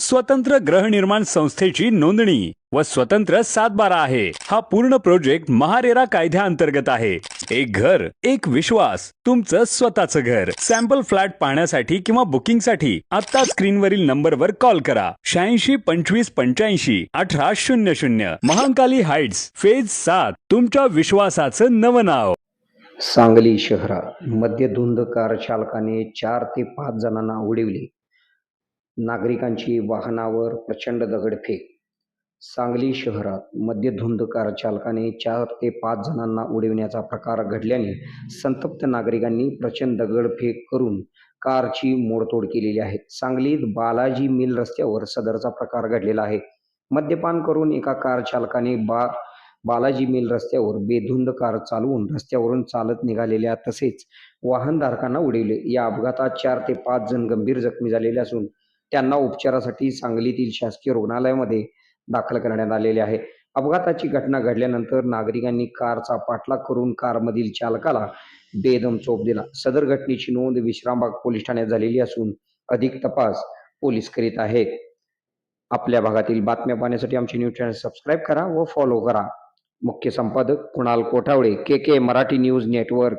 स्वतंत्र गृहनिर्माण संस्थेची नोंदणी व स्वतंत्र सातबारा आहे. हा पूर्ण प्रोजेक्ट महारेरा कायद्याअंतर्गत आहे. एक घर एक विश्वास तुमचं स्वतःचं घर. सॅम्पल फ्लॅट पाहण्यासाठी किंवा बुकिंगसाठी आता स्क्रीनवरील नंबरवर कॉल करा. शहाऐंशी पंचवीस पंच्याऐंशी अठरा शून्य शून्य. महाकाली हाइट्स फेज सात तुमच्या विश्वासाचं नवं नाव. सांगली शहरात मद्यधुंद कार चालकाने चार ते पाच जणांना उडविले. नागरिकांची वाहनावर प्रचंड दगडफेक. सांगली शहरात मद्यधुंद कार चालकाने चार ते पाच जणांना उडविण्याचा प्रकार घडल्याने संतप्त नागरिकांनी प्रचंड दगडफेक करून कारची मोडतोड केलेली आहे. सांगलीत बालाजी मिल रस्त्यावर सदरचा प्रकार घडलेला आहे. मद्यपान करून एका कार चालकाने बा बालाजी मिल रस्त्यावर बेधुंद कार चालवून रस्त्यावरून चालत निघालेल्या तसेच वाहनधारकांना उडविले. या अपघातात चार ते पाच जण गंभीर जखमी झालेले असून त्यांना उपचारासाठी सांगलीतील शासकीय रुग्णालयामध्ये दाखल करण्यात आलेले आहे. अपघाताची घटना घडल्यानंतर नागरिकांनी कारचा पाठलाग करून कारमधील चालकाला बेदम चोप दिला. सदर घटनेची नोंद विश्रामबाग पोलीस ठाण्यात झालेली असून अधिक तपास पोलीस करीत आहेत. आपल्या भागातील बातम्या पाहण्यासाठी आमचे न्यूज चॅनल सबस्क्राईब करा व फॉलो करा. मुख्य संपादक Kunal Kothavale K K Marathi news network.